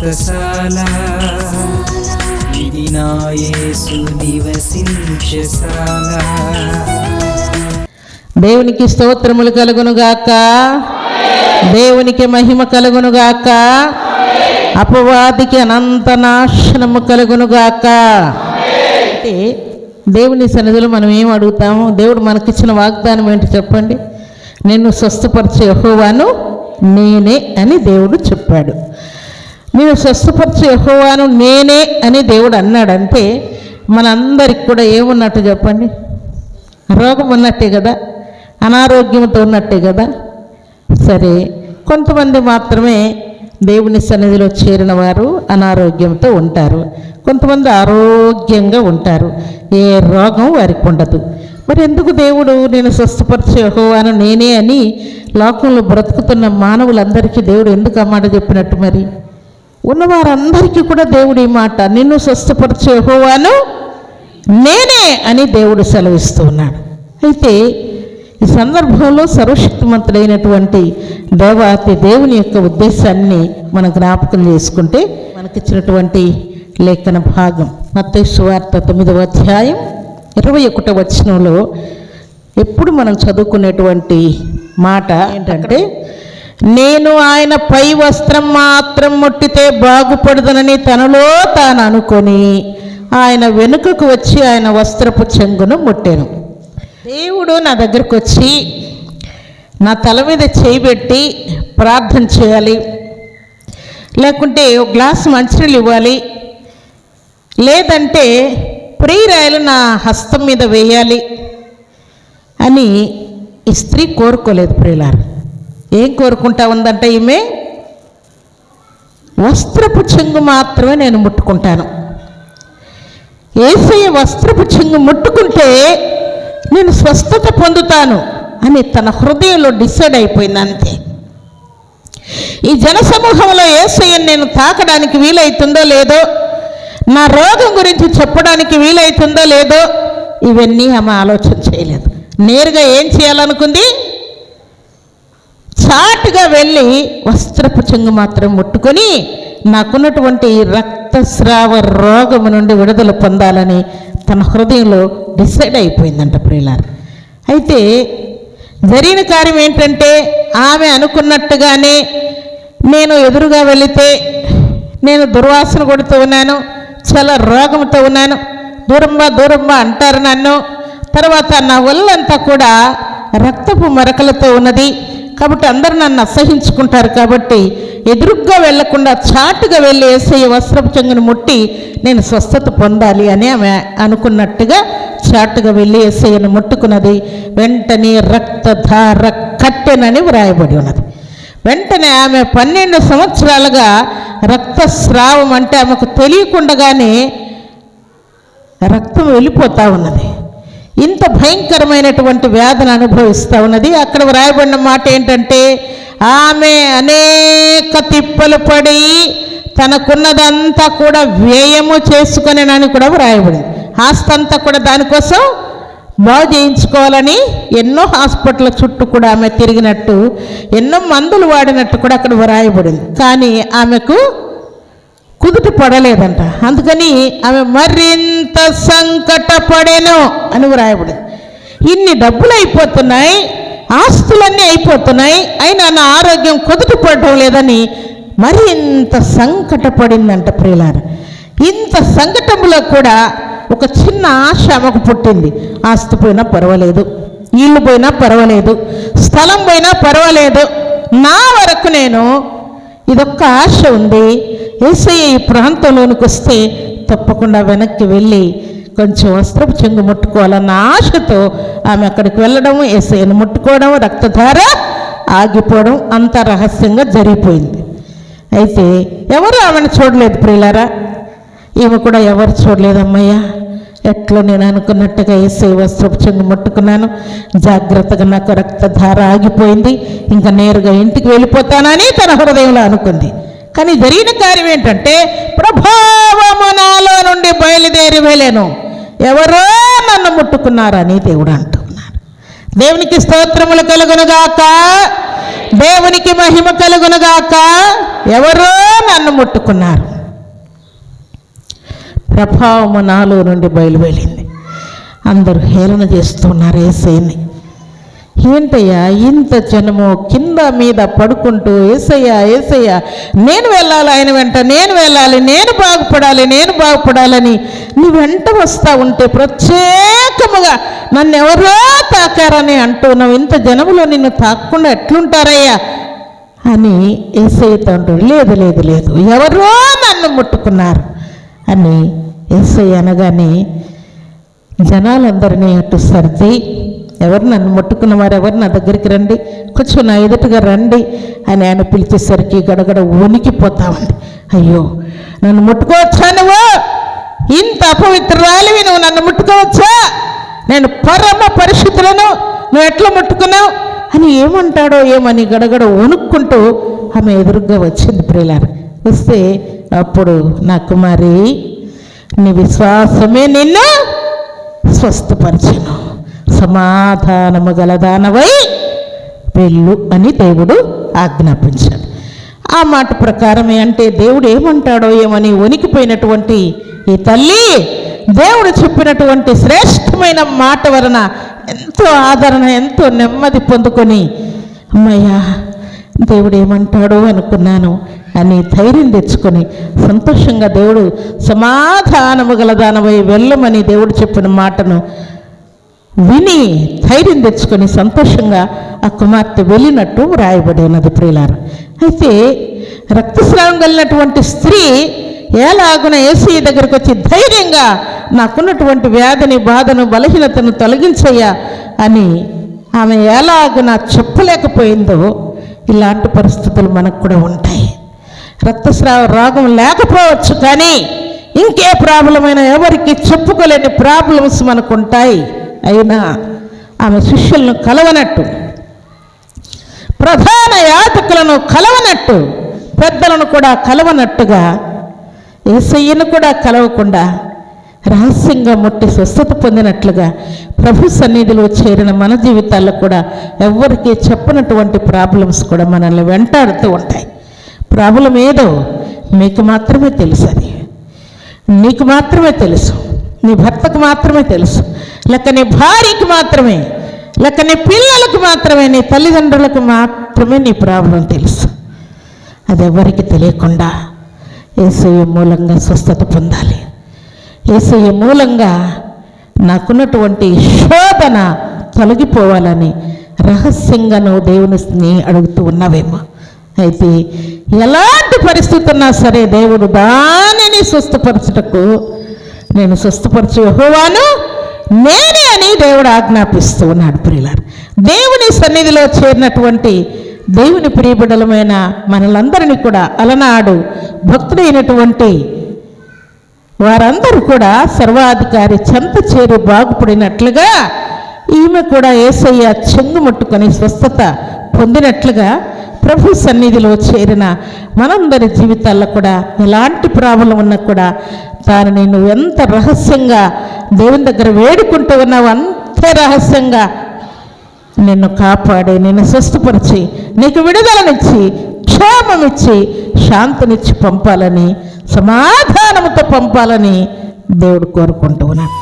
వ్రతశాల ఇది నా యేసు నివసించశాల దేవునికి స్తోత్రములు కలుగునుగాక దేవునికి మహిమ కలుగునుగాక అపవాదికి అనంత నాశనము కలుగునుగాక అంటే దేవుని సన్నిధిలో మనం ఏం అడుగుతాము? దేవుడు మనకిచ్చిన వాగ్దానం ఏంటి చెప్పండి? నిన్ను స్వస్థపరిచే యెహోవాను నేనే అని దేవుడు చెప్పాడు. నేను స్వస్థపరిచే యహోవాను నేనే అని దేవుడు అన్నాడంటే మనందరికి కూడా ఏమున్నట్టు చెప్పండి? రోగం ఉన్నట్టే కదా? అనారోగ్యంతో ఉన్నట్టే కదా? సరే కొంతమంది మాత్రమే దేవుని సన్నిధిలో చేరిన వారు అనారోగ్యంతో ఉంటారు. కొంతమంది ఆరోగ్యంగా ఉంటారు. ఏ రోగం వారికి ఉండదు. మరి ఎందుకు దేవుడు నేను స్వస్థపరిచే యహోవాను నేనే అని లోకంలో బ్రతుకుతున్న మానవులందరికీ దేవుడు ఎందుకు అమ్మాట చెప్పినట్టు మరి? ఉన్నవారందరికీ కూడా దేవుడు ఈ మాట నిన్ను స్వస్థపరిచే హోవాను నేనే అని దేవుడు సెలవిస్తూ ఉన్నాడు. అయితే ఈ సందర్భంలో సర్వశక్తిమంతుడైనటువంటి దేవాతి దేవుని యొక్క ఉద్దేశాన్ని మనం జ్ఞాపకం చేసుకుంటే మనకిచ్చినటువంటి లేఖన భాగం మత్తయి సువార్త తొమ్మిదవ అధ్యాయం ఇరవై ఒకటో వచనంలో ఎప్పుడు మనం చదువుకునేటువంటి మాట ఏంటంటే నేను ఆయన పై వస్త్రం మాత్రం ముట్టితే బాగుపడదనని తనలో తాను అనుకొని ఆయన వెనుకకు వచ్చి ఆయన వస్త్రపు చెంగును ముట్టాను. దేవుడు నా దగ్గరకు వచ్చి నా తల మీద చేయి పెట్టి ప్రార్థన చేయాలి. లేకుంటే ఒక గ్లాస్ మంచినీళ్ళు ఇవ్వాలి. లేదంటే ప్రియురాయలు నా హస్తం మీద వేయాలి అని ఈ స్త్రీ కోరుకోలేదు ప్రియులారు. ఏం కోరుకుంటా ఉందంటే ఈమె వస్త్రపు చెంగు మాత్రమే నేను ముట్టుకుంటాను. ఏసయ్య వస్త్రపు చెంగు ముట్టుకుంటే నేను స్వస్థత పొందుతాను అని తన హృదయంలో డిసైడ్ అయిపోయింది అంతే. ఈ జనసమూహంలో ఏసయ్యను నేను తాకడానికి వీలైతుందో లేదో నా రోగం గురించి చెప్పడానికి వీలైతుందో లేదో ఇవన్నీ ఆమె ఆలోచన చేయలేదు. నేరుగా ఏం చేయాలనుకుంది? చాటుగా వెళ్ళి వస్త్రపు చెంగు మాత్రం ముట్టుకొని నాకున్నటువంటి రక్తస్రావ రోగము నుండి విడుదల పొందాలని తన హృదయంలో డిసైడ్ అయిపోయిందంట ప్రియులారు. అయితే జరిగిన కార్యం ఏంటంటే ఆమె అనుకున్నట్టుగానే నేను ఎదురుగా వెళితే నేను దుర్వాసన కొడుతూ ఉన్నాను చాలా రోగంతో ఉన్నాను. దూరంబా దూరంబా అంటారు నన్ను. తర్వాత నా ఒళ్ళంతా కూడా రక్తపు మరకలతో ఉన్నది. కాబట్టి అందరు నన్ను అసహించుకుంటారు కాబట్టి ఎదురుగ్గా వెళ్ళకుండా చాటుగా వెళ్ళి ఏసయ్య వస్త్రపు చెంగును ముట్టి నేను స్వస్థత పొందాలి అని ఆమె అనుకున్నట్టుగా చాటుగా వెళ్ళి ఏసయ్యను ముట్టుకున్నది. వెంటనే రక్తధార కట్టెనని వ్రాయబడి ఉన్నది. వెంటనే ఆమె పన్నెండు సంవత్సరాలుగా రక్తస్రావం అంటే ఆమెకు తెలియకుండగానే రక్తం వెళ్ళిపోతూ ఉన్నది. ఇంత భయంకరమైనటువంటి వ్యాధిని అనుభవిస్తూ ఉన్నది. అక్కడ వ్రాయబడిన మాట ఏంటంటే ఆమె అనేక తిప్పలు పడి తనకున్నదంతా కూడా వ్యయము చేసుకునేనని కూడా వ్రాయబడింది. ఆస్తి అంతా కూడా దానికోసం బాగు చేయించుకోవాలని ఎన్నో హాస్పిటల్ చుట్టూ కూడా ఆమె తిరిగినట్టు ఎన్నో మందులు వాడినట్టు కూడా అక్కడ వ్రాయబడింది. కానీ ఆమెకు కుదుట పడలేదంట. అందుకని ఆమె మరింత సంకటపడేను అని వ్రాయబడింది ఇన్ని డబ్బులు అయిపోతున్నాయి ఆస్తులన్నీ అయిపోతున్నాయి అయినా నా ఆరోగ్యం కుదుట పడటం లేదని మరింత సంకటపడిందంట ప్రియులార. ఇంత సంకటంలో కూడా ఒక చిన్న ఆశ ఆమెకు పుట్టింది. ఆస్తి పోయినా పర్వాలేదు ఇల్లు పోయినా పర్వాలేదు స్థలం పోయినా పర్వాలేదు. నా వరకు నేను ఇదొక్క ఆశ ఉంది. ఏసయ్య ఈ ప్రాంతంలోనికి వస్తే తప్పకుండా వెనక్కి వెళ్ళి కొంచెం వస్త్రపు చెంగు ముట్టుకోవాలన్న ఆశతో ఆమె అక్కడికి వెళ్ళడం ఏసయ్యను ముట్టుకోవడం రక్తధార ఆగిపోవడం అంత రహస్యంగా జరిగిపోయింది. అయితే ఎవరు ఆమెను చూడలేదు ప్రియులారా? ఈమె కూడా ఎవరు చూడలేదు అమ్మయ్యా ఎట్లా నేను అనుకున్నట్టుగా ఏసై వస్త్రపు చెంగు ముట్టుకున్నాను. జాగ్రత్తగా నాకు రక్తధార ఆగిపోయింది. ఇంకా నేరుగా ఇంటికి వెళ్ళిపోతానని తన హృదయంలో అనుకుంది. కానీ జరిగిన కార్యం ఏంటంటే ప్రభావము నాలో నుండి బయలుదేరి వెళ్ళాను. ఎవరో నన్ను ముట్టుకున్నారని దేవుడు అంటున్నారు దేవునికి స్తోత్రములు కలుగునుగాక దేవునికి మహిమ కలుగునుగాక ఎవరో నన్ను ముట్టుకున్నారు. ప్రభావము నాలో నుండి బయలువెళ్ళింది. అందరూ హేళన చేస్తున్నారు ఏసైని. ఏంటయ్యా ఇంత జనము కింద మీద పడుకుంటూ ఏసయ్యా ఏసయ్యా నేను వెళ్ళాలి ఆయన వెంట నేను వెళ్ళాలి నేను బాగుపడాలి నేను బాగుపడాలని నీ వెంట వస్తా ఉంటే ప్రత్యేకముగా నన్ను ఎవరో తాకారని అంటున్నావు. ఇంత జనములో నిన్ను తాకకుండా ఎట్లుంటారయ్యా? అని ఏసయ్య తండ్రి లేదు లేదు లేదు ఎవరో నన్ను ముట్టుకున్నారు అని ఎస్ఐ అనగానే జనాలందరినీ అటు సర్ది ఎవరు నన్ను ముట్టుకున్న వారు ఎవరు నా దగ్గరికి రండి కొంచెం నా ఎదుటగా రండి అని ఆయన పిలిచేసరికి గడగడ వణికిపోతా ఉంది అయ్యో నన్ను ముట్టుకోవచ్చా నువ్వు? ఇంత అపవిత్రాలివి నువ్వు నన్ను ముట్టుకోవచ్చా? నేను పరమ పరిశుద్ధులను నువ్వు ఎట్లా ముట్టుకున్నావు? అని ఏమంటాడో ఏమని గడగడ వణుక్కుంటూ ఆమె ఎదురుగా వచ్చింది ప్రియులారు. వస్తే అప్పుడు నా కుమారి నీ విశ్వాసమే నిన్ను స్వస్థపరచను. సమాధానము గలదానవై వెళ్ళు అని దేవుడు ఆజ్ఞాపించాడు. ఆ మాట ప్రకారమే అంటే దేవుడు ఏమంటాడో ఏమని వణికిపోయినటువంటి ఈ తల్లి దేవుడు చెప్పినటువంటి శ్రేష్టమైన మాట వలన ఎంతో ఆదరణ ఎంతో నెమ్మది పొందుకొని అమ్మయ్యా దేవుడు ఏమంటాడో అనుకున్నాను. అని ధైర్యం తెచ్చుకొని సంతోషంగా దేవుడు సమాధానము గలదానమై వెళ్ళమని దేవుడు చెప్పిన మాటను విని ధైర్యం తెచ్చుకొని సంతోషంగా ఆ కుమార్తె వెళ్ళినట్టు వ్రాయబడి ఉన్నది ప్రియులారు. అయితే రక్తస్రావం కలిగినటువంటి స్త్రీ ఎలాగున ఏసీ దగ్గరకు వచ్చి ధైర్యంగా నాకున్నటువంటి వ్యాధిని బాధను బలహీనతను తొలగించయ్యా అని ఆమె ఎలాగున చెప్పలేకపోయిందో ఇలాంటి పరిస్థితులు మనకు కూడా ఉంటాయి. రక్తస్రావ రోగం లేకపోవచ్చు కానీ ఇంకే ప్రాబ్లం అయినా ఎవరికి చెప్పుకోలేని ప్రాబ్లమ్స్ మనకు ఉంటాయి అయినా ఆమె శిష్యులను కలవనట్టు ప్రధాన యాతకులను కలవనట్టు పెద్దలను కూడా కలవనట్టుగా ఏసయ్యను కూడా కలవకుండా రహస్యంగా ముట్టి స్వస్థత పొందినట్లుగా ప్రభు సన్నిధిలో చేరిన మన జీవితాల్లో కూడా ఎవ్వరికీ చెప్పనటువంటి ప్రాబ్లమ్స్ కూడా మనల్ని వెంటాడుతూ ఉంటాయి. ప్రాబ్లం ఏదో మీకు మాత్రమే తెలుసు అది. నీకు మాత్రమే తెలుసు. నీ భర్తకు మాత్రమే తెలుసు. లేక నీ భార్యకి మాత్రమే లేక నీ పిల్లలకు మాత్రమే నీ తల్లిదండ్రులకు మాత్రమే నీ ప్రాబ్లం తెలుసు. అది ఎవరికి తెలియకుండా ఏసయ్య మూలంగా స్వస్థత పొందాలి. ఏసయ్య మూలంగా నాకున్నటువంటి శోధన తొలగిపోవాలని రహస్యంగా నువ్వు దేవుని అడుగుతూ ఉన్నావేమో. అయితే ఎలాంటి పరిస్థితి ఉన్నా సరే దేవుడు దానిని స్వస్థపరచుటకు నేను స్వస్థపరచు యహోవాను నేనే అని దేవుడు ఆజ్ఞాపిస్తూ ఉన్నాడు ప్రియులారు. దేవుని సన్నిధిలో చేరినటువంటి దేవుని ప్రియబిడలమైన మనలందరినీ కూడా అలనాడు భక్తుడైనటువంటి వారందరూ కూడా సర్వాధికారి చెంత చేరి బాగుపడినట్లుగా ఈమె కూడా ఏసయ్య చెంగు ముట్టుకొని స్వస్థత పొందినట్లుగా ప్రభు సన్నిధిలో చేరిన మనందరి జీవితాల్లో కూడా ఎలాంటి ప్రాబ్లం ఉన్నా కూడా దానిని నువ్వు ఎంత రహస్యంగా దేవుని దగ్గర వేడుకుంటూ ఉన్నావు అంతే రహస్యంగా నిన్ను కాపాడి నిన్ను స్వస్థపరిచి నీకు విడుదలనిచ్చి క్షేమమిచ్చి శాంతినిచ్చి పంపాలని సమాధానముతో పంపాలని దేవుడు కోరుకుంటూ ఉన్నాడు.